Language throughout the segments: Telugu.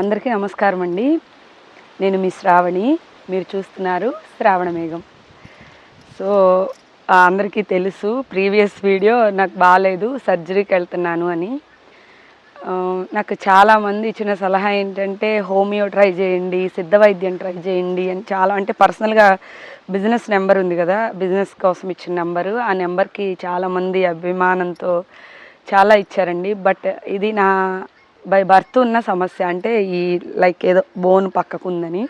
అందరికీ నమస్కారం అండి. నేను మీ శ్రావణి. మీరు చూస్తున్నారు శ్రావణ మేఘం. సో అందరికీ తెలుసు ప్రీవియస్ వీడియో నాకు బాగాలేదు సర్జరీకి వెళ్తున్నాను అని. నాకు చాలామంది ఇచ్చిన సలహా ఏంటంటే హోమియో ట్రై చేయండి సిద్ధ వైద్యం ట్రై చేయండి అని చాలా అంటే పర్సనల్గా బిజినెస్ నెంబర్ ఉంది కదా బిజినెస్ కోసం ఇచ్చిన నెంబరు. ఆ నెంబర్కి చాలామంది అభిమానంతో చాలా ఇచ్చారండి. బట్ ఇది నా బై బర్త్ ఉన్న సమస్య అంటే ఈ లైక్ ఏదో బోన్ పక్కకు ఉందని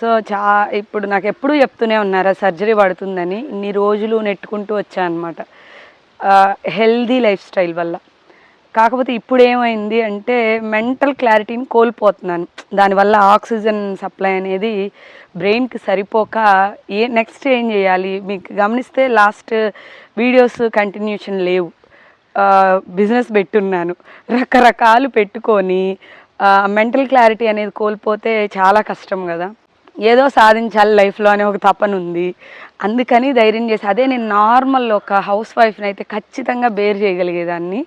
సో చా ఇప్పుడు నాకు ఎప్పుడూ చెప్తూనే ఉన్నారు సర్జరీ పడుతుందని ఇన్ని రోజులు నెట్టుకుంటూ వచ్చా అనమాట హెల్దీ లైఫ్ స్టైల్ వల్ల. కాకపోతే ఇప్పుడు ఏమైంది అంటే మెంటల్ క్లారిటీని కోల్పోతున్నాను. దానివల్ల ఆక్సిజన్ సప్లై అనేది బ్రెయిన్కి సరిపోక ఏ నెక్స్ట్ ఏం చేయాలి? మీకు గమనిస్తే లాస్ట్ వీడియోస్ కంటిన్యూషన్ లేవు. బిజినెస్ పెట్టున్నాను. రకరకాలు పెట్టుకొని మెంటల్ క్లారిటీ అనేది కోల్పోతే చాలా కష్టం కదా. ఏదో సాధించాలి లైఫ్లో అనే ఒక తపన ఉంది. అందుకని ధైర్యం చేసి అదే నేను నార్మల్ ఒక హౌస్ వైఫ్ని అయితే ఖచ్చితంగా బేర్ చేయగలిగేదాన్ని.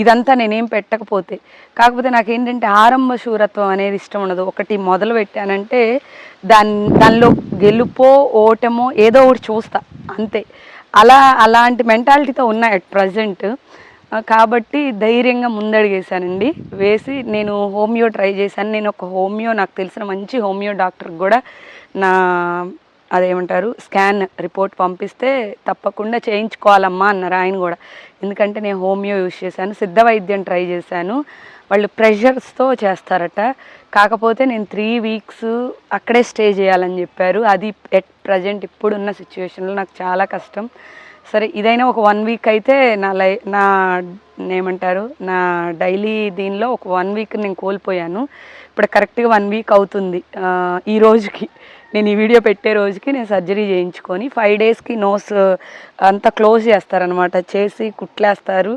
ఇదంతా నేనేం పెట్టకపోతే. కాకపోతే నాకు ఏంటంటే ఆరంభ శూరత్వం అనేది ఇష్టం ఉండదు. ఒకటి మొదలు పెట్టానంటే దాని దానిలో గెలుపో ఓటమో ఏదో ఒకటి చూస్తా. అంతే. అలా అలాంటి మెంటాలిటీతో ఉన్నా అట్ ప్రజెంట్. కాబట్టి ధైర్యంగా ముందడిగేశానండి. వేసి నేను హోమియో ట్రై చేశాను. నేను ఒక హోమియో నాకు తెలిసిన మంచి హోమియో డాక్టర్ కూడా నా అదేమంటారు స్కాన్ రిపోర్ట్ పంపిస్తే తప్పకుండా చేయించుకోవాలమ్మా అన్నారు ఆయన కూడా. ఎందుకంటే నేను హోమియో యూజ్ చేశాను సిద్ధ వైద్యం ట్రై చేశాను. వాళ్ళు ప్రెషర్స్తో చేస్తారట. కాకపోతే నేను త్రీ వీక్స్ అక్కడే స్టే చేయాలని చెప్పారు. అది ఎట్ ప్రజెంట్ ఇప్పుడున్న సిచ్యువేషన్లో నాకు చాలా కష్టం. సరే ఇదైనా ఒక వన్ వీక్ అయితే నా లై నా ఏమంటారు నా డైలీ దీనిలో ఒక వన్ వీక్ నేను కోల్పోయాను. ఇప్పుడు కరెక్ట్గా వన్ వీక్ అవుతుంది. ఈ రోజుకి. నేను ఈ వీడియో పెట్టే రోజుకి నేను సర్జరీ చేయించుకొని ఫైవ్ డేస్కి నోస్ అంతా క్లోజ్ చేస్తారనమాట చేసి కుట్లేస్తారు.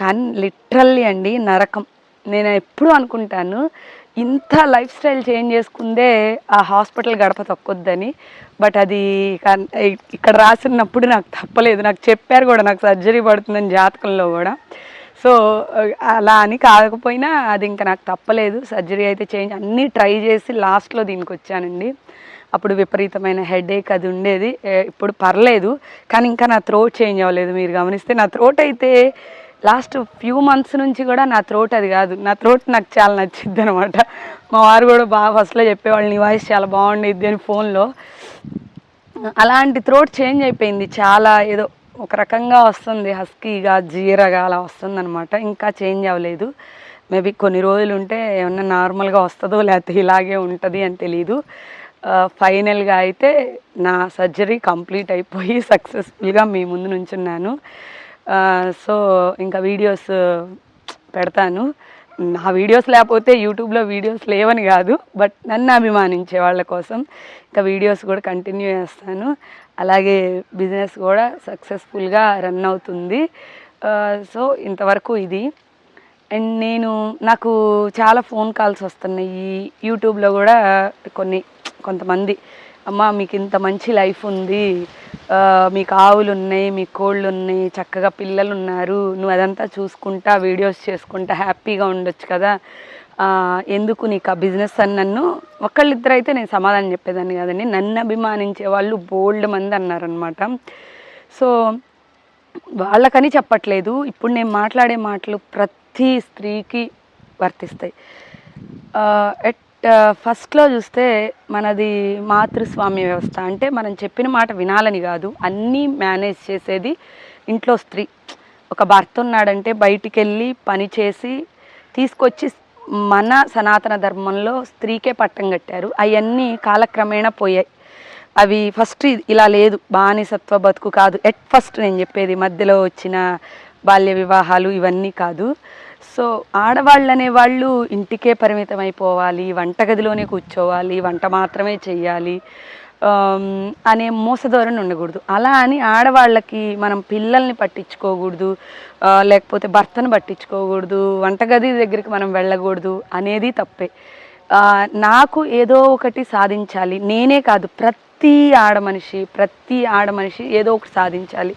కానీ లిటరల్లీ అండి నరకం. నేను ఎప్పుడు అనుకుంటాను ఇంత లైఫ్ స్టైల్ చేంజ్ చేసుకుందే ఆ హాస్పిటల్ గడప తొక్కొద్దని. బట్ అది కన్- ఇక్కడ రాసినప్పుడు నాకు తప్పలేదు. నాకు చెప్పారు కూడా నాకు సర్జరీ పడుతుందని జాతకంలో కూడా. సో అలా అని కాకపోయినా అది ఇంకా నాకు తప్పలేదు. సర్జరీ అయితే చేంజ్ అన్నీ ట్రై చేసి లాస్ట్లో దీనికి వచ్చానండి అప్పుడు విపరీతమైన హెడేక్ అది ఉండేది. ఇప్పుడు పర్లేదు. కానీ ఇంకా నా త్రోట్ చేంజ్ అవ్వలేదు. మీరు గమనిస్తే నా త్రోట్ అయితే లాస్ట్ ఫ్యూ మంత్స్ నుంచి కూడా నా థ్రోట్ అది కాదు. నా థ్రోట్ నాకు చాలా నచ్చింది అనమాట మా వారు కూడా బాగా ఫస్ట్లో చెప్పేవాళ్ళు నీ వాయిస్ చాలా బాగుండిద్ది అని ఫోన్లో అలాంటి థ్రోట్ చేంజ్ అయిపోయింది. చాలా ఏదో ఒక రకంగా వస్తుంది. హస్కీగా జీరగా అలా వస్తుంది అనమాట ఇంకా చేంజ్ అవ్వలేదు. మేబీ కొన్ని రోజులు ఉంటే ఏమన్నా నార్మల్గా వస్తుందో లేకపోతే ఇలాగే ఉంటుంది అని తెలీదు. ఫైనల్గా అయితే నా సర్జరీ కంప్లీట్ అయిపోయి సక్సెస్ఫుల్గా మీ ముందు నుంచున్నాను. సో ఇంకా వీడియోస్ పెడతాను. నా వీడియోస్ లేకపోతే యూట్యూబ్లో వీడియోస్ లేవని కాదు బట్ నన్ను అభిమానించే వాళ్ళ కోసం ఇంకా వీడియోస్ కూడా కంటిన్యూ చేస్తాను. అలాగే బిజినెస్ కూడా సక్సెస్ఫుల్గా రన్ అవుతుంది. సో ఇంతవరకు ఇది. అండ్ నేను నాకు చాలా ఫోన్ కాల్స్ వస్తున్నాయి. యూట్యూబ్లో కూడా కొన్ని కొంతమంది అమ్మ మీకు ఇంత మంచి లైఫ్ ఉంది. మీకు ఆవులు ఉన్నాయి మీ కోళ్ళు ఉన్నాయి చక్కగా పిల్లలు ఉన్నారు నువ్వు అదంతా చూసుకుంటా వీడియోస్ చేసుకుంటా హ్యాపీగా ఉండొచ్చు కదా. ఎందుకు నీకు ఆ బిజినెస్ అని నన్ను ఒకళ్ళిద్దరు అయితే నేను సమాధానం చెప్పేదాన్ని కదండి. నన్ను అభిమానించే వాళ్ళు బోల్డ్ మంది అన్నారనమాట సో వాళ్ళకని చెప్పట్లేదు. ఇప్పుడు నేను మాట్లాడే మాటలు ప్రతి స్త్రీకి వర్తిస్తాయి. ఎట్ ఫస్ట్లో చూస్తే మనది మాతృస్వామ్య వ్యవస్థ. అంటే మనం చెప్పిన మాట వినాలని కాదు. అన్నీ మేనేజ్ చేసేది ఇంట్లో స్త్రీ. ఒక భర్త ఉన్నాడంటే బయటికి వెళ్ళి పని చేసి తీసుకొచ్చి మన సనాతన ధర్మంలో స్త్రీకే పట్టం కట్టారు. అవన్నీ కాలక్రమేణా పోయాయి. అవి ఫస్ట్ ఇలా లేదు. బానిసత్వ బతుకు కాదు. ఎట్ ఫస్ట్ నేను చెప్పేది మధ్యలో వచ్చిన బాల్య వివాహాలు ఇవన్నీ కాదు. సో ఆడవాళ్ళు అనేవాళ్ళు ఇంటికే పరిమితం అయిపోవాలి వంటగదిలోనే కూర్చోవాలి వంట మాత్రమే చేయాలి అనే మోసధోరణి ఉండకూడదు. అలా అని ఆడవాళ్ళకి మనం పిల్లల్ని పట్టించుకోకూడదు లేకపోతే భర్తను పట్టించుకోకూడదు వంటగది దగ్గరికి మనం వెళ్ళకూడదు అనేది తప్పే. నాకు ఏదో ఒకటి సాధించాలి. నేనే కాదు ప్రతి ఆడ మనిషి ప్రతి ఆడ మనిషి ఏదో ఒకటి సాధించాలి.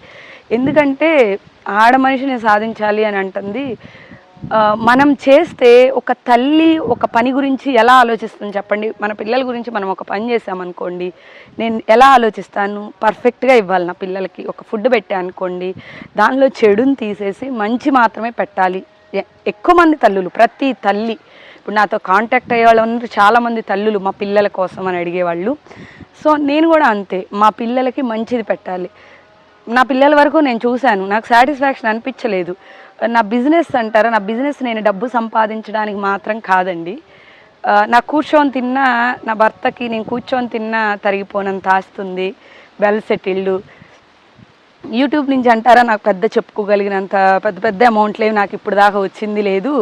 ఎందుకంటే ఆడ మనిషిని సాధించాలి అని అంటుంది మనం చేస్తే ఒక తల్లి ఒక పని గురించి ఎలా ఆలోచిస్తుంది చెప్పండి. మన పిల్లల గురించి మనం ఒక పని చేసామనుకోండి నేను ఎలా ఆలోచిస్తాను? పర్ఫెక్ట్గా ఇవ్వాలి నా పిల్లలకి. ఒక ఫుడ్ పెట్టానుకోండి దానిలో చెడుని తీసేసి మంచి మాత్రమే పెట్టాలి. ఎ- ఎక్కువ మంది తల్లులు ప్రతి తల్లి ఇప్పుడు నాతో కాంటాక్ట్ అయ్యే వాళ్ళందరూ చాలామంది తల్లులు మా పిల్లల కోసం అని అడిగేవాళ్ళు. సో నేను కూడా అంతే. మా పిల్లలకి మంచిది పెట్టాలి. నా పిల్లల వరకు నేను చూశాను. నాకు సాటిస్ఫాక్షన్ అనిపించలేదు. నా బిజినెస్ అంటారా? నా బిజినెస్ నేను డబ్బు సంపాదించడానికి మాత్రం కాదండి. నా కూర్చొని తిన్నా నా భర్తకి నేను కూర్చొని తిన్నా తరిగిపోనంత ఆస్తుంది. Well settled. యూట్యూబ్ నుంచి అంటారా? నాకు పెద్ద చెప్పుకోగలిగినంత పెద్ద పెద్ద అమౌంట్లు ఏమి నాకు ఇప్పుడు దాకా వచ్చింది లేదు.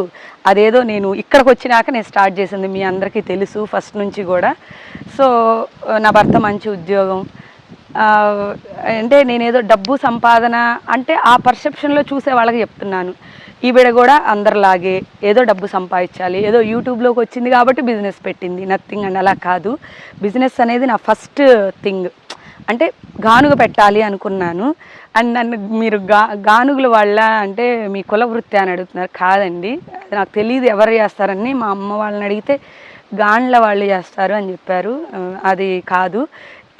అదేదో నేను ఇక్కడికి వచ్చినాక నేను స్టార్ట్ చేసింది మీ అందరికీ తెలుసు ఫస్ట్ నుంచి కూడా. సో నా భర్త మంచి ఉద్యోగం. అంటే నేనేదో డబ్బు సంపాదన అంటే ఆ పర్సెప్షన్లో చూసే వాళ్ళకి చెప్తున్నాను. ఈవిడ కూడా అందరిలాగే ఏదో డబ్బు సంపాదించాలి ఏదో యూట్యూబ్లోకి వచ్చింది కాబట్టి బిజినెస్ పెట్టింది. నథింగ్ అండ్ అలా కాదు. బిజినెస్ అనేది నా ఫస్ట్ థింగ్. అంటే గానుగ పెట్టాలి అనుకున్నాను. అండ్ నన్ను మీరు గా గానుగుల వాళ్ళ అంటే మీ కుల వృత్తి అని అడుగుతున్నారు. కాదండి. అది నాకు తెలియదు ఎవరు చేస్తారని మా అమ్మ వాళ్ళని అడిగితే గాండ్ల వాళ్ళు చేస్తారు అని చెప్పారు. అది కాదు.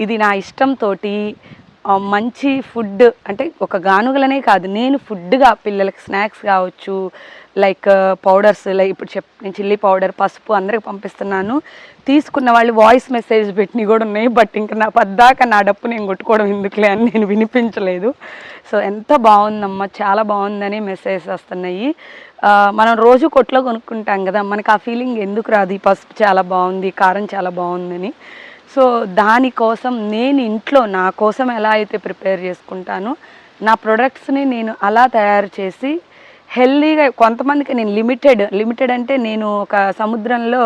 ఇది నా ఇష్టంతో మంచి ఫుడ్ అంటే ఒక గానుగలనే కాదు నేను ఫుడ్గా పిల్లలకి స్నాక్స్ కావచ్చు లైక్ పౌడర్స్ లైక్ ఇప్పుడు చెప్ నేను చిల్లీ పౌడర్ పసుపు అందరికి పంపిస్తున్నాను. తీసుకున్న వాళ్ళు వాయిస్ మెసేజ్ పెట్టినవి కూడా ఉన్నాయి బట్ ఇంకా నా పద్దాక నా డప్పు నేను కొట్టుకోవడం ఎందుకులే అని నేను వినిపించలేదు. సో ఎంత బాగుందమ్మా చాలా బాగుందని మెసేజ్ వస్తున్నాయి. మనం రోజు కొట్లో కొనుక్కుంటాం కదా మనకి ఆ ఫీలింగ్ ఎందుకు రాదు ఈ పసుపు చాలా బాగుంది కారం చాలా బాగుందని. సో దానికోసం నేను ఇంట్లో నా కోసం ఎలా అయితే ప్రిపేర్ చేసుకుంటానో నా ప్రొడక్ట్స్ని నేను అలా తయారు చేసి హెల్దీగా కొంతమందికి నేను లిమిటెడ్ లిమిటెడ్ అంటే నేను ఒక సముద్రంలో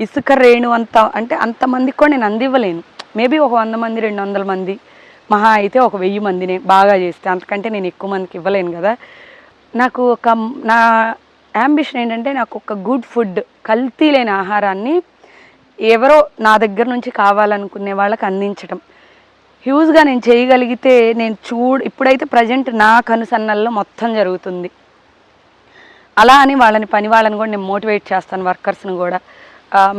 ఇసుక రేణు అంత అంటే అంతమందికి కూడా నేను అందివ్వలేను. మేబీ ఒక వంద మంది రెండు వందల మంది మహా అయితే ఒక వెయ్యి మందిని బాగా చేస్తే అంతకంటే నేను ఎక్కువ మందికి ఇవ్వలేను కదా. నాకు ఒక నా యాంబిషన్ ఏంటంటే నాకు ఒక గుడ్ ఫుడ్ కల్తీ లేని ఆహారాన్ని ఎవరో నా దగ్గర నుంచి కావాలనుకునే వాళ్ళకి అందించడం హ్యూజ్గా నేను చేయగలిగితే నేను చూడ ఇప్పుడైతే ప్రజెంట్ నా కనుసన్నల్లో మొత్తం జరుగుతుంది. అలా అని వాళ్ళని పని వాళ్ళని కూడా నేను మోటివేట్ చేస్తాను వర్కర్స్ని కూడా.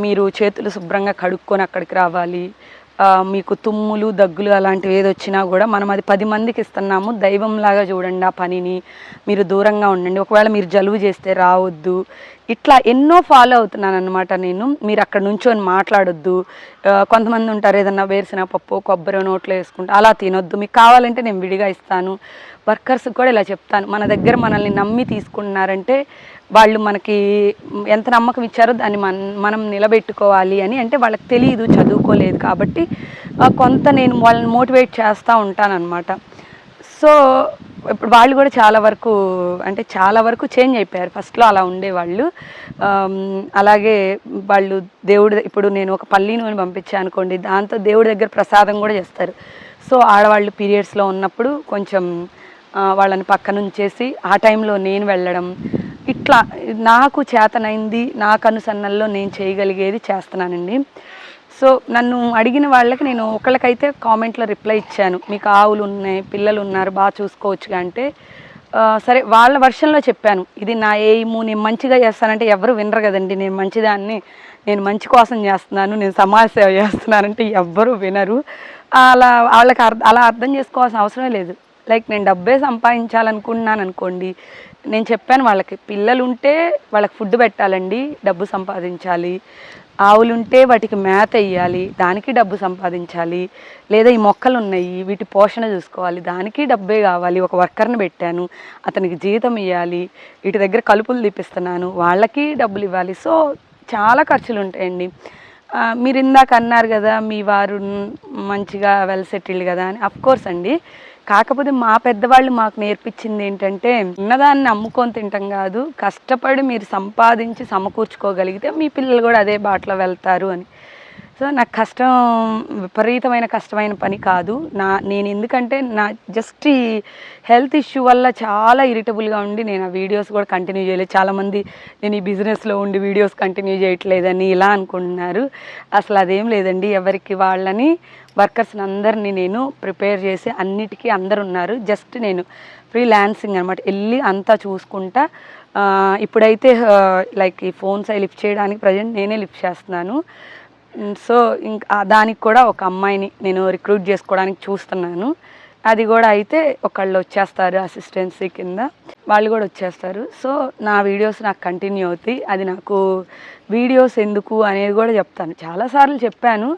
మీరు చేతులు శుభ్రంగా కడుక్కొని అక్కడికి రావాలి. మీకు తుమ్ములు దగ్గులు అలాంటివి ఏది వచ్చినా కూడా మనం అది పది మందికి ఇస్తున్నాము. దైవంలాగా చూడండి ఆ పనిని. మీరు దూరంగా ఉండండి. ఒకవేళ మీరు జలుబు చేస్తే రావద్దు. ఇట్లా ఎన్నో ఫాలో అవుతున్నాను అనమాట నేను. మీరు అక్కడ నుంచొని మాట్లాడొద్దు. కొంతమంది ఉంటారు ఏదన్నా వేరుసిన పప్పు కొబ్బరి నోట్లో వేసుకుంటే అలా తినొద్దు. మీకు కావాలంటే నేను విడిగా ఇస్తాను. వర్కర్స్కి కూడా ఇలా చెప్తాను. మన దగ్గర మనల్ని నమ్మి తీసుకుంటున్నారంటే వాళ్ళు మనకి ఎంత నమ్మకం ఇచ్చారో దాన్ని మన మనం నిలబెట్టుకోవాలి అని. అంటే వాళ్ళకి తెలియదు చదువుకోలేదు కాబట్టి కొంత నేను వాళ్ళని మోటివేట్ చేస్తూ ఉంటానన్నమాట. సో ఇప్పుడు వాళ్ళు కూడా చాలా వరకు అంటే చాలా వరకు చేంజ్ అయిపోయారు. ఫస్ట్లో అలా ఉండేవాళ్ళు. అలాగే వాళ్ళు దేవుడి ఇప్పుడు నేను ఒక పల్లి నూనె పంపించాను అనుకోండి దాంతో దేవుడి దగ్గర ప్రసాదం కూడా చేస్తారు. సో ఆడవాళ్ళు పీరియడ్స్లో ఉన్నప్పుడు కొంచెం వాళ్ళని పక్కనుంచేసి ఆ టైంలో నేను వెళ్ళడం ఇట్లా నాకు చేతనైంది నాకు అనుసన్నల్లో నేను చేయగలిగేది చేస్తున్నానండి. సో నన్ను అడిగిన వాళ్ళకి నేను ఒకళ్ళకైతే కామెంట్లో రిప్లై ఇచ్చాను. మీకు ఆవులు ఉన్నాయి పిల్లలు ఉన్నారు బాగా చూసుకోవచ్చుగా అంటే సరే వాళ్ళ వర్షంలో చెప్పాను. ఇది నా ఎయిము నేను మంచిగా చేస్తానంటే ఎవరు వినరు కదండి. నేను మంచిదాన్ని నేను మంచి కోసం చేస్తున్నాను నేను సమాజ సేవ చేస్తున్నానంటే ఎవ్వరు వినరు. అలా వాళ్ళకి అలా అర్థం చేసుకోవాల్సిన అవసరం లేదు. లైక్ నేను డబ్బే సంపాదించాలనుకున్నాను అనుకోండి నేను చెప్పాను వాళ్ళకి పిల్లలు ఉంటే వాళ్ళకి ఫుడ్ పెట్టాలండి డబ్బు సంపాదించాలి. ఆవులుంటే వాటికి మేత వేయాలి దానికి డబ్బు సంపాదించాలి. లేదా ఈ మొక్కలు ఉన్నాయి వీటి పోషణ చూసుకోవాలి దానికి డబ్బే కావాలి. ఒక వర్కర్ని పెట్టాను అతనికి జీతం ఇవ్వాలి వీటి దగ్గర కలుపులు తీపిస్తున్నాను వాళ్ళకి డబ్బులు ఇవ్వాలి. సో చాలా ఖర్చులు ఉంటాయండి మీరు ఇందాక అన్నారు కదా మీ వారు మంచిగా వెల్ సెటిల్డ్ కదా అని. అఫ్కోర్స్ అండి. కాకపోతే మా పెద్దవాళ్ళు మాకు నేర్పించింది ఏంటంటే ఉన్నదాన్ని అమ్ముకొని తింటాం కాదు కష్టపడి మీరు సంపాదించి సమకూర్చుకోగలిగితే మీ పిల్లలు కూడా అదే బాటలో వెళ్తారు అని. సో నాకు కష్టం విపరీతమైన కష్టమైన పని కాదు. నా నేను ఎందుకంటే నా జస్ట్ ఈ హెల్త్ ఇష్యూ వల్ల చాలా ఇరిటబుల్గా ఉండి నేను ఆ వీడియోస్ కూడా కంటిన్యూ చేయలేదు. చాలామంది నేను ఈ బిజినెస్లో ఉండి వీడియోస్ కంటిన్యూ చేయట్లేదని ఇలా అనుకుంటున్నారు. అసలు అదేం లేదండి. ఎవరికి వాళ్ళని వర్కర్స్ని అందరినీ నేను ప్రిపేర్ చేసి అన్నిటికీ అందరు ఉన్నారు. జస్ట్ నేను ఫ్రీ ల్యాన్సింగ్ అనమాట వెళ్ళి అంతా చూసుకుంటా. ఇప్పుడైతే లైక్ ఈ ఫోన్స్ అవి లిఫ్ట్ చేయడానికి ప్రజెంట్ నేనే లిఫ్ట్ చేస్తున్నాను. Mm, సో ఇంకా దానికి కూడా ఒక అమ్మాయిని నేను రిక్రూట్ చేసుకోవడానికి చూస్తున్నాను. అది కూడా అయితే ఒకళ్ళు వచ్చేస్తారు అసిస్టెన్సీ కింద. వాళ్ళు కూడా వచ్చేస్తారు. సో నా వీడియోస్ నాకు కంటిన్యూ అవుతాయి. అది నాకు వీడియోస్ ఎందుకు అనేది కూడా చెప్తాను. చాలాసార్లు చెప్పాను.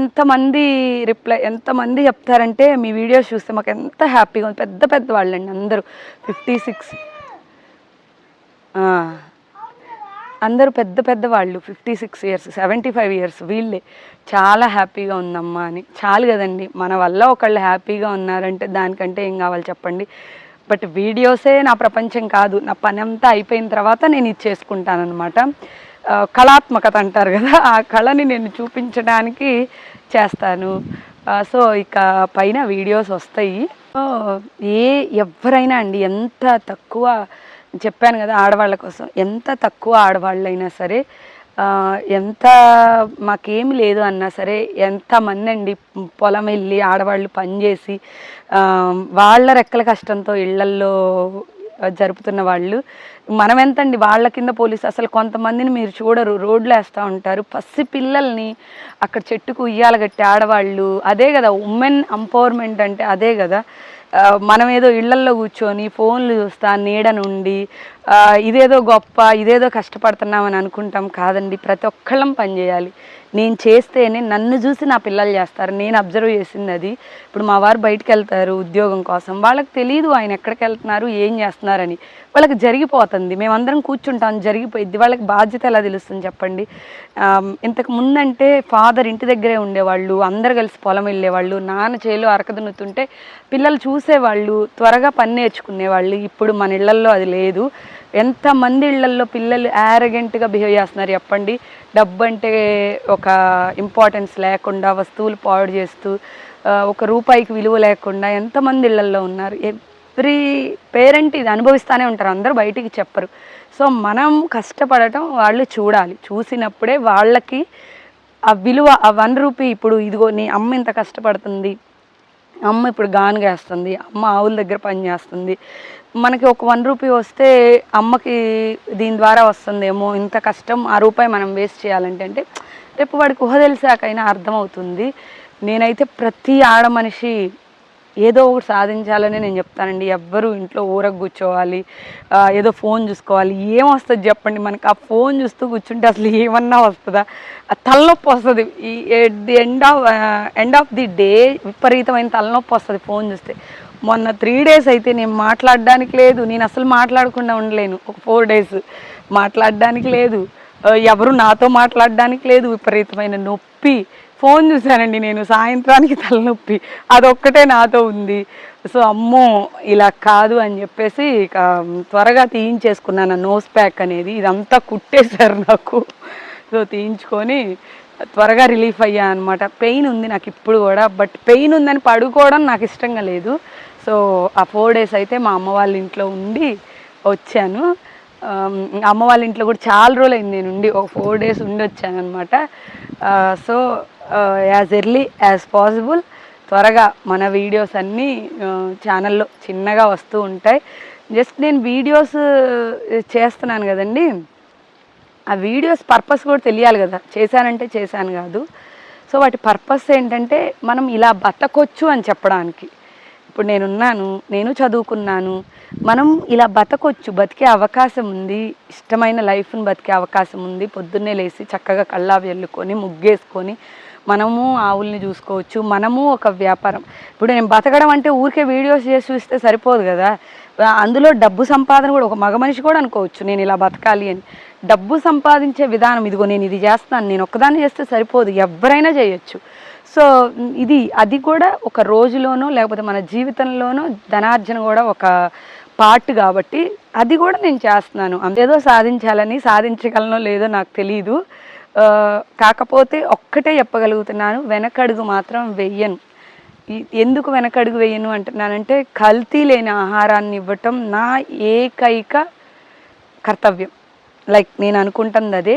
ఎంతమంది రిప్లై ఎంతమంది చెప్తారంటే మీ వీడియోస్ చూస్తే మాకు ఎంత హ్యాపీగా ఉంది. పెద్ద పెద్ద వాళ్ళండి అందరూ. ఫిఫ్టీ సిక్స్ అందరూ పెద్ద పెద్ద వాళ్ళు fifty six years seventy five years వీళ్ళే. చాలా హ్యాపీగా ఉందమ్మా అని. చాలు కదండి. మన వల్ల ఒకళ్ళు హ్యాపీగా ఉన్నారంటే దానికంటే ఏం కావాలి చెప్పండి? బట్ వీడియోసే నా ప్రపంచం కాదు. నా పని అంతా అయిపోయిన తర్వాత నేను ఇది చేసుకుంటానమాట కళాత్మకత అంటారు కదా ఆ కళని నేను చూపించడానికి చేస్తాను. సో ఇక పైన వీడియోస్ వస్తాయి. సో ఏ ఎవరైనా అండి ఎంత తక్కువ చెప్పాను కదా ఆడవాళ్ళ కోసం. ఎంత తక్కువ ఆడవాళ్ళైనా సరే ఎంత మాకేమి లేదు అన్నా సరే ఎంతమంది అండి పొలం వెళ్ళి ఆడవాళ్ళు పనిచేసి వాళ్ళ రెక్కల కష్టంతో ఇళ్ళల్లో జరుపుతున్న వాళ్ళు మనం ఎంతండి వాళ్ళ కింద పోలీసు అసలు కొంతమందిని మీరు చూడరు రోడ్లు వేస్తూ ఉంటారు పసి పిల్లల్ని అక్కడ చెట్టుకు ఉయ్యాల కట్టి ఆడవాళ్ళు అదే కదా ఉమెన్ ఎంపవర్మెంట్ అంటే అదే కదా. మనం ఏదో ఇళ్ళల్లో కూర్చొని ఫోన్లు చూస్తా నీడ నుండి ఇదేదో గొప్ప ఇదేదో కష్టపడుతున్నామని అనుకుంటాం కాదండి. ప్రతి ఒక్కళ్ళం పనిచేయాలి నేను చేస్తేనే నన్ను చూసి నా పిల్లలు చేస్తారు. నేను అబ్జర్వ్ చేసింది అది. ఇప్పుడు మా వారు బయటకు వెళ్తారు ఉద్యోగం కోసం. వాళ్ళకి తెలియదు ఆయన ఎక్కడికి వెళ్తున్నారు ఏం చేస్తున్నారని. వాళ్ళకి జరిగిపోతుంది. మేమందరం కూర్చుంటాం. జరిగిపోయింది వాళ్ళకి బాధ్యత ఎలా తెలుస్తుంది చెప్పండి? ఇంతకు ముందంటే ఫాదర్ ఇంటి దగ్గరే ఉండేవాళ్ళు. అందరు కలిసి పొలం వెళ్ళేవాళ్ళు. నాన్న చేలు అరకదున్నుతుంటే పిల్లలు చూసేవాళ్ళు. త్వరగా పని నేర్చుకునేవాళ్ళు. ఇప్పుడు మన ఇళ్ళల్లో అది లేదు. ఎంతమంది ఇళ్ళల్లో పిల్లలు యారగెంట్గా బిహేవ్ చేస్తున్నారు చెప్పండి? డబ్బు అంటే ఒక ఇంపార్టెన్స్ లేకుండా వస్తువులు పాడు చేస్తూ ఒక రూపాయికి విలువ లేకుండా ఎంతమంది ఇళ్ళల్లో ఉన్నారు? ఎవ్రీ పేరెంట్ ఇది అనుభవిస్తూనే ఉంటారు. అందరూ బయటికి చెప్పరు. సో మనం కష్టపడటం వాళ్ళు చూడాలి. చూసినప్పుడే వాళ్ళకి ఆ విలువ ఆ వన్ రూపీ ఇప్పుడు ఇదిగో నీ అమ్మ ఇంత కష్టపడుతుంది. అమ్మ ఇప్పుడు గానుగా వేస్తుంది. అమ్మ ఆవుల దగ్గర పని చేస్తుంది. మనకి ఒక వన్ రూపీ వస్తే అమ్మకి దీని ద్వారా వస్తుందేమో. ఇంత కష్టం ఆ రూపాయి మనం వేస్ట్ చేయాలంటే అంటే రేపు వాడికి ఊహ తెలిసాకైనా అర్థమవుతుంది. నేనైతే ప్రతి ఆడ మనిషి ఏదో ఒకటి సాధించాలని నేను చెప్తానండి. ఎవ్వరు ఇంట్లో ఊరకు కూర్చోవాలి. ఏదో ఫోన్ చూసుకోవాలి. ఏం వస్తుంది చెప్పండి. మనకి ఆ ఫోన్ చూస్తూ కూర్చుంటే అసలు ఏమన్నా వస్తుందా? తలనొప్పి వస్తుంది. ఈ at the end of end of the day విపరీతమైన తలనొప్పి వస్తుంది ఫోన్ చూస్తే. మొన్న త్రీ డేస్ అయితే నేను మాట్లాడడానికి లేదు. నేను అసలు మాట్లాడకుండా ఉండలేను. ఒక ఫోర్ డేస్ మాట్లాడడానికి లేదు. ఎవరు నాతో మాట్లాడడానికి లేదు. విపరీతమైన నొప్పి. ఫోన్ చూశానండి నేను సాయంత్రానికి తలనొప్పి. అదొక్కటే నాతో ఉంది. సో అమ్మో ఇలా కాదు అని చెప్పేసి ఇక త్వరగా తీయించేసుకున్నాను నోస్ ప్యాక్ అనేది. ఇదంతా కుట్టేశారు నాకు. సో తీయించుకొని త్వరగా రిలీఫ్ అయ్యా అనమాట పెయిన్ ఉంది నాకు ఇప్పుడు కూడా బట్ పెయిన్ ఉందని పడుకోవడం నాకు ఇష్టంగా లేదు. సో ఆ ఫోర్ డేస్ అయితే మా అమ్మ వాళ్ళ ఇంట్లో ఉండి వచ్చాను. అమ్మ వాళ్ళ ఇంట్లో కూడా చాలా రోజులు అయింది నేను ఉండి ఒక ఫోర్ డేస్ ఉండి వచ్చాను అనమాట so as early as possible త్వరగా మన వీడియోస్ అన్నీ uh, ఛానల్లో చిన్నగా వస్తూ ఉంటాయి. జస్ట్ నేను వీడియోస్ uh, చేస్తున్నాను కదండి. ఆ వీడియోస్ పర్పస్ కూడా తెలియాలి కదా. చేశానంటే చేశాను కాదు. సో వాటి పర్పస్ ఏంటంటే మనం ఇలా బతకొచ్చు అని చెప్పడానికి. ఇప్పుడు నేనున్నాను నేను చదువుకున్నాను. మనం ఇలా బతకొచ్చు బతికే అవకాశం ఉంది. ఇష్టమైన లైఫ్ని బతికే అవకాశం ఉంది. పొద్దున్నే లేచి చక్కగా కళ్ళావి వెళ్ళుకొని ముగ్గేసుకొని మనము ఆవుల్ని చూసుకోవచ్చు మనము ఒక వ్యాపారం. ఇప్పుడు నేను బతకడం అంటే ఊరికే వీడియోస్ చేసి చూస్తే సరిపోదు కదా. అందులో డబ్బు సంపాదన కూడా ఒక మగ మనిషి కూడా అనుకోవచ్చు నేను ఇలా బతకాలి అని. డబ్బు సంపాదించే విధానం ఇదిగో నేను ఇది చేస్తాను నేను ఒక్కదాన్ని చేస్తే సరిపోదు ఎవరైనా చేయొచ్చు. సో ఇది అది కూడా ఒక రోజులోనో లేకపోతే మన జీవితంలోనో ధనార్జన కూడా ఒక పార్ట్ కాబట్టి అది కూడా నేను చేస్తున్నాను. ఏదో సాధించాలని సాధించగలనో లేదో నాకు తెలియదు కాకపోతే ఒక్కటే చెప్పగలుగుతున్నాను వెనకడుగు మాత్రం వెయ్యను. ఎందుకు వెనకడుగు వేయను అంటున్నానంటే కల్తీ లేని ఆహారాన్ని ఇవ్వటం నా ఏకైక కర్తవ్యం. లైక్ నేను అనుకుంటుంది అదే.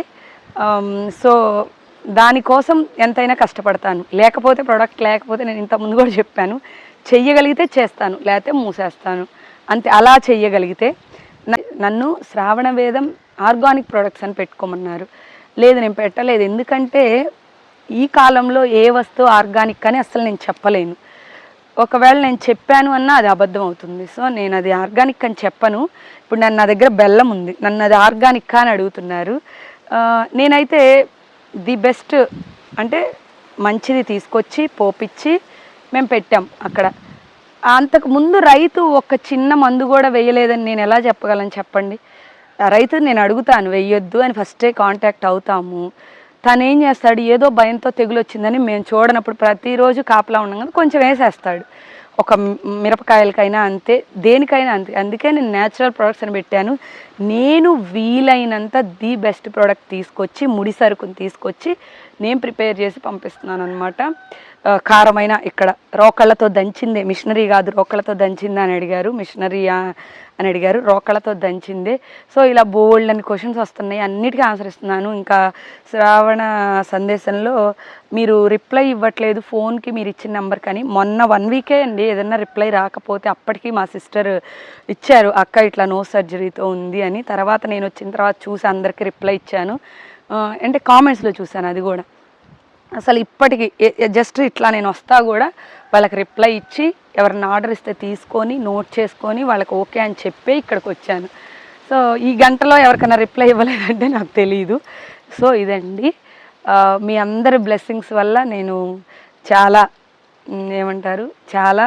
సో దానికోసం ఎంతైనా కష్టపడతాను. లేకపోతే ప్రోడక్ట్ లేకపోతే నేను ఇంత ముందు కూడా చెప్పాను. చెయ్యగలిగితే చేస్తాను లేకపోతే మూసేస్తాను. అంతే అలా చెయ్యగలిగితే నన్ను శ్రావణ వేదం ఆర్గానిక్ ప్రొడక్ట్స్ అని పెట్టుకోమన్నారు. లేదు నేను పెట్టలేదు. ఎందుకంటే ఈ కాలంలో ఏ వస్తువు ఆర్గానిక్ అని అసలు నేను చెప్పలేను. ఒకవేళ నేను చెప్పాను అన్నా అది అబద్ధం అవుతుంది. సో నేను అది ఆర్గానిక్ అని చెప్పను. ఇప్పుడు నన్ను నా దగ్గర బెల్లం ఉంది. నన్ను అది ఆర్గానిక్ అని అడుగుతున్నారు. నేనైతే ది బెస్ట్ అంటే మంచిది తీసుకొచ్చి పోపిచ్చి మేము పెట్టాం అక్కడ. అంతకుముందు రైతు ఒక చిన్న మందు కూడా వేయలేదని నేను ఎలా చెప్పగలను చెప్పండి? రైతుని రైతు నేను అడుగుతాను వెయ్యొద్దు అని ఫస్టే కాంటాక్ట్ అవుతాము. తను ఏం చేస్తాడు ఏదో భయంతో తెగులు వచ్చిందని మేము చూడనప్పుడు ప్రతిరోజు కాపలా ఉండగా కొంచెం వేసేస్తాడు. ఒక మిరపకాయలకైనా అంతే దేనికైనా అంతే. అందుకే నేను న్యాచురల్ ప్రొడక్ట్స్ అని పెట్టాను. నేను వీలైనంత ది బెస్ట్ ప్రోడక్ట్ తీసుకొచ్చి ముడి సరుకుని తీసుకొచ్చి నేను ప్రిపేర్ చేసి పంపిస్తున్నాను అనమాట కారమైన ఇక్కడ. రోకళ్ళతో దంచిందే. మిషనరీ కాదు రోకళ్ళతో దంచిందా అని అడిగారు. మిషనరీ అని అడిగారు. రోకళ్ళతో దంచిందే. సో ఇలా బోల్డ్ అని క్వశ్చన్స్ వస్తున్నాయి. అన్నిటికీ ఆన్సర్ ఇస్తున్నాను. ఇంకా శ్రావణ సందేశంలో మీరు రిప్లై ఇవ్వట్లేదు. ఫోన్కి మీరు ఇచ్చిన నెంబర్ కానీ మొన్న వన్ వీకే అండి. ఏదన్నా రిప్లై రాకపోతే అప్పటికి మా సిస్టర్ ఇచ్చారు. అక్క ఇట్లా నో సర్జరీతో ఉంది అని తర్వాత నేను వచ్చిన తర్వాత చూసి అందరికీ రిప్లై ఇచ్చాను. అంటే కామెంట్స్లో చూశాను అది కూడా. అసలు ఇప్పటికి జస్ట్ ఇట్లా నేను వస్తా కూడా వాళ్ళకి రిప్లై ఇచ్చి ఎవరిని ఆర్డర్ ఇస్తే తీసుకొని నోట్ చేసుకొని వాళ్ళకి ఓకే అని చెప్పే ఇక్కడికి వచ్చాను. సో ఈ గంటలో ఎవరికైనా రిప్లై ఇవ్వలేదంటే నాకు తెలియదు సో ఇదండి. మీ అందరి బ్లెస్సింగ్స్ వల్ల నేను చాలా ఏమంటారు చాలా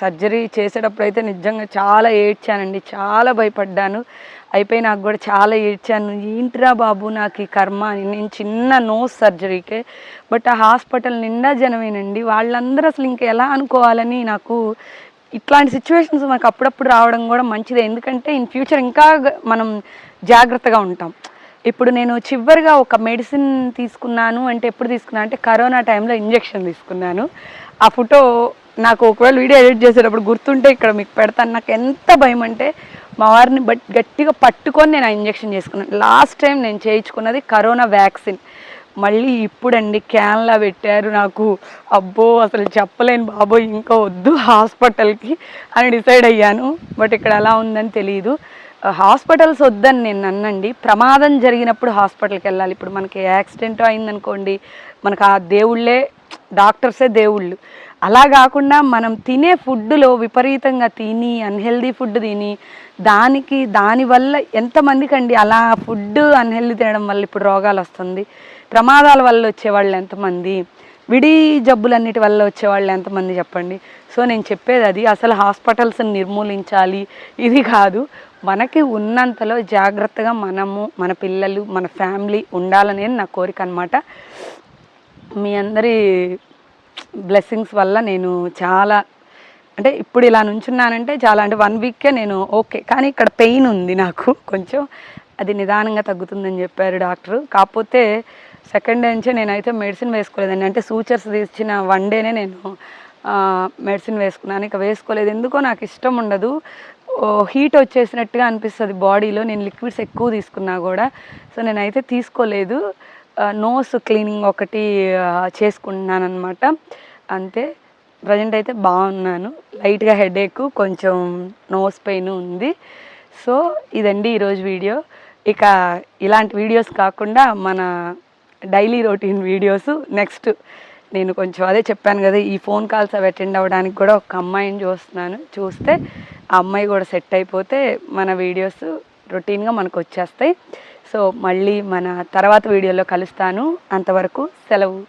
సర్జరీ చేసేటప్పుడు అయితే నిజంగా చాలా ఏడ్చానండి. చాలా భయపడ్డాను. అయిపోయి నాకు కూడా చాలా ఏడ్చాను. ఏంటిరా బాబు నాకు ఈ కర్మ అని. నేను చిన్న నోస్ సర్జరీకే బట్ ఆ హాస్పిటల్ నిండా జనమేనండి. వాళ్ళందరూ అసలు ఇంకా ఎలా అనుకోవాలని నాకు ఇట్లాంటి సిచ్యువేషన్స్ మనకు అప్పుడప్పుడు రావడం కూడా మంచిదే. ఎందుకంటే ఇన్ ఫ్యూచర్ ఇంకా మనం జాగ్రత్తగా ఉంటాం. ఇప్పుడు నేను చివరిగా ఒక మెడిసిన్ తీసుకున్నాను అంటే ఎప్పుడు తీసుకున్నాను అంటే కరోనా టైంలో ఇంజెక్షన్ తీసుకున్నాను. ఆ ఫోటో నాకు ఒకవేళ వీడియో ఎడిట్ చేసేటప్పుడు గుర్తుంటే ఇక్కడ మీకు పెడతాను. నాకు ఎంత భయం అంటే మా వారిని బట్ గట్టిగా పట్టుకొని నేను ఆ ఇంజెక్షన్ చేసుకున్నాను. లాస్ట్ టైం నేను చేయించుకున్నది కరోనా వ్యాక్సిన్. మళ్ళీ ఇప్పుడండి క్యాన్లా పెట్టారు నాకు. అబ్బో అసలు చెప్పలేను బాబోయ్ ఇంకా వద్దు హాస్పిటల్కి అని డిసైడ్ అయ్యాను. బట్ ఇక్కడ ఎలా ఉందని తెలియదు హాస్పిటల్స్ వద్దని నేను అన్నండి. ప్రమాదం జరిగినప్పుడు హాస్పిటల్కి వెళ్ళాలి. ఇప్పుడు మనకి యాక్సిడెంట్ అయిందనుకోండి మనకు ఆ దేవుళ్ళే డాక్టర్సే దేవుళ్ళు. అలా కాకుండా మనం తినే ఫుడ్లో విపరీతంగా తిని అన్హెల్దీ ఫుడ్ తిని దానికి దానివల్ల ఎంతమందికి అండి అలా ఫుడ్ అన్హెల్దీ తినడం వల్ల ఇప్పుడు రోగాలు వస్తుంది. ప్రమాదాల వల్ల వచ్చేవాళ్ళు ఎంతమంది? విడి జబ్బులన్నిటి వల్ల వచ్చేవాళ్ళు ఎంతమంది చెప్పండి? సో నేను చెప్పేది అది. అసలు హాస్పిటల్స్ని నిర్మూలించాలి. ఇది కాదు. మనకి ఉన్నంతలో జాగ్రత్తగా మనము మన పిల్లలు మన ఫ్యామిలీ ఉండాలనేది నా కోరిక అనమాట మీ అందరి బ్లెస్సింగ్స్ వల్ల నేను చాలా అంటే ఇప్పుడు ఇలా నుంచున్నానంటే చాలా అంటే వన్ వీక్కే నేను ఓకే కానీ ఇక్కడ పెయిన్ ఉంది నాకు కొంచెం అది నిదానంగా తగ్గుతుందని చెప్పారు డాక్టర్. కాకపోతే సెకండ్ డే నుంచే నేనైతే మెడిసిన్ వేసుకోలేదండి. అంటే సూచర్స్ తీసిన వన్ డేనే నేను మెడిసిన్ వేసుకున్నాను. ఇక వేసుకోలేదు. ఎందుకో నాకు ఇష్టం ఉండదు. హీట్ వచ్చేసినట్టుగా అనిపిస్తుంది బాడీలో నేను లిక్విడ్స్ ఎక్కువ తీసుకున్నా కూడా. సో నేనైతే తీసుకోలేదు. నోస్ క్లీనింగ్ ఒకటి చేసుకుంటున్నానమాట చేసుకుంటున్నాను అనమాట అంతే. ప్రజెంట్ అయితే బాగున్నాను. లైట్గా హెడేక్ కొంచెం నోస్ పెయిన్ ఉంది. సో ఇదండి ఈరోజు వీడియో. ఇక ఇలాంటి వీడియోస్ కాకుండా మన డైలీ రొటీన్ వీడియోస్ నెక్స్ట్ నేను కొంచెం అదే చెప్పాను కదా ఈ ఫోన్ కాల్స్ అవి అటెండ్ అవ్వడానికి కూడా ఒక అమ్మాయిని చూస్తున్నాను. చూస్తే ఆ అమ్మాయి కూడా సెట్ అయిపోతే మన వీడియోస్ రొటీన్గా మనకు వచ్చేస్తాయి. సో మళ్ళీ మన తర్వాత వీడియోలో కలుస్తాను. అంతవరకు సెలవు.